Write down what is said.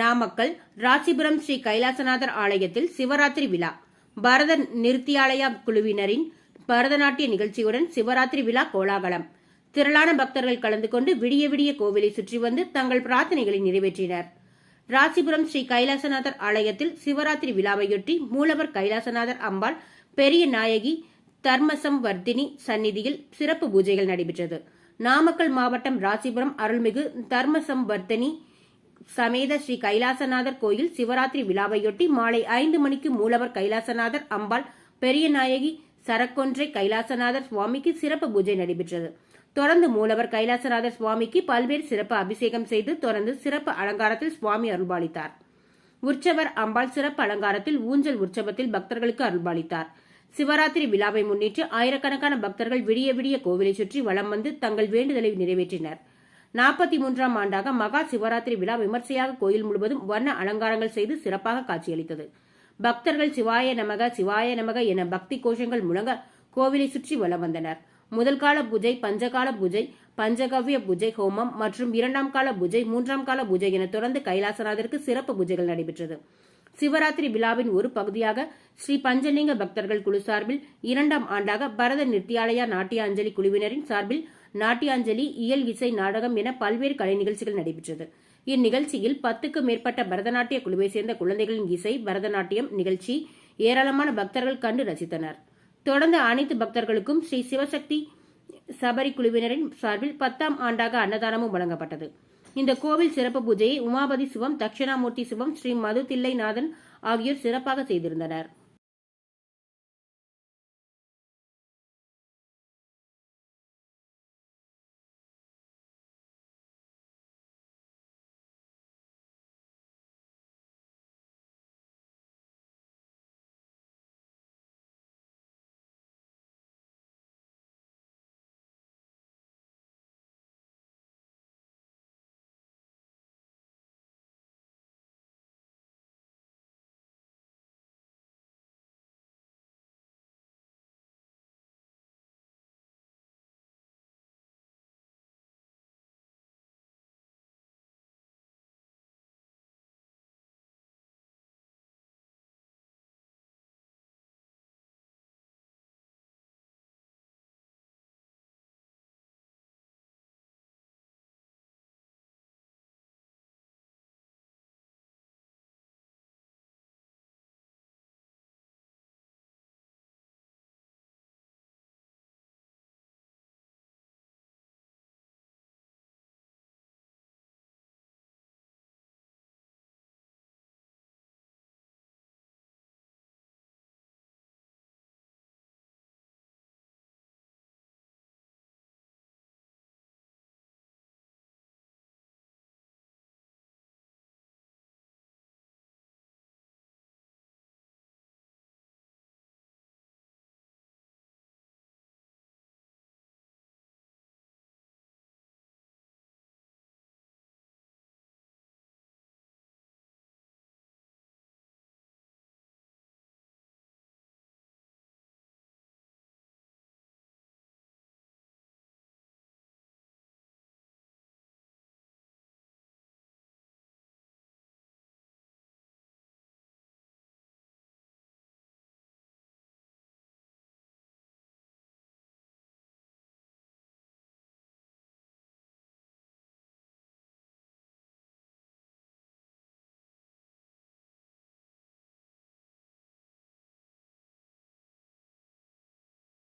நாமக்கல் ராசிபுரம் ஸ்ரீ கைலாசநாதர் ஆலயத்தில் சிவராத்திரி விழா. பரத நிருத்தியாலயா குழுவினரின் பரதநாட்டிய நிகழ்ச்சியுடன் சிவராத்திரி விழா கோலாகலம். திரளான பக்தர்கள் கலந்து கொண்டு விடிய விடிய கோவிலை சுற்றி வந்து தங்கள் பிரார்த்தனைகளை நிறைவேற்றினர். ராசிபுரம் ஸ்ரீ கைலாசநாதர் ஆலயத்தில் சிவராத்திரி விழாவையொட்டி மூலவர் கைலாசநாதர் அம்பாள் பெரிய நாயகி தர்மசம் வர்த்தினி சந்நிதியில் சிறப்பு பூஜைகள் நடைபெற்றது. நாமக்கல் மாவட்டம் ராசிபுரம் அருள்மிகு தர்மசம் வர்த்தினி சமேத ஸ்ரீ கைலாசநாதர் கோயில் சிவராத்திரி விழாவையொட்டி மாலை ஐந்து மணிக்கு மூலவர் கைலாசநாதர் அம்பாள் பெரிய நாயகி சரக்கொன்றை கைலாசநாதர் சுவாமிக்கு சிறப்பு பூஜை நடைபெற்றது. தொடர்ந்து மூலவர் கைலாசநாதர் சுவாமிக்கு பல்வேறு சிறப்பு அபிஷேகம் செய்து தொடர்ந்து சிறப்பு அலங்காரத்தில் சுவாமி அருள்பாலித்தார். உற்சவர் அம்பாள் சிறப்பு அலங்காரத்தில் ஊஞ்சல் உற்சவத்தில் பக்தர்களுக்கு அருள்பாலித்தார். சிவராத்திரி விழாவை முன்னிட்டு ஆயிரக்கணக்கான பக்தர்கள் விடிய விடிய கோவிலை சுற்றி வலம் வந்து தங்கள் வேண்டுதலை நிறைவேற்றினர். நாற்பத்தி மூன்றாம் ஆண்டாக மகா சிவராத்திரி விழா விமர்சையாக கோயில் முழுவதும் வண்ண அலங்காரங்கள் செய்து சிறப்பாக காட்சியளித்தது. பக்தர்கள் சிவாய நமக சிவாய நமக என பக்தி கோஷங்கள் முழங்க கோவிலை சுற்றி வலம் வந்தனர். முதல் கால பூஜை பஞ்சகால பூஜை பஞ்சகவ்ய பூஜை ஹோமம் மற்றும் இரண்டாம் கால பூஜை மூன்றாம் கால பூஜை என தொடர்ந்து கைலாசநாதருக்கு சிறப்பு பூஜைகள் நடைபெற்றது. சிவராத்திரி விழாவின் ஒரு பகுதியாக ஸ்ரீ பஞ்சலிங்க பக்தர்கள் குழு சார்பில் இரண்டாம் ஆண்டாக பரத நித்தியாலயா நாட்டிய அஞ்சலி குழுவினரின் சார்பில் நாட்டியாஞ்சலி இயல் இசை நாடகம் என பல்வேறு கலை நிகழ்ச்சிகள் நடைபெற்றது. இந்நிகழ்ச்சியில் பத்துக்கு மேற்பட்ட பரதநாட்டிய குழுவை சேர்ந்த குழந்தைகளின் இசை பரதநாட்டியம் நிகழ்ச்சி ஏராளமான பக்தர்கள் கண்டு ரசித்தனர். தொடர்ந்து அனைத்து பக்தர்களுக்கும் ஸ்ரீ சிவசக்தி சபரி குழுவினரின் சார்பில் பத்தாம் ஆண்டாக அன்னதானமும் வழங்கப்பட்டது. இந்த கோவில் சிறப்பு பூஜையை உமாபதி சிவம் தட்சிணாமூர்த்தி சிவம் ஸ்ரீ மது தில்லைநாதன் ஆகியோர் சிறப்பாக செய்திருந்தனர்.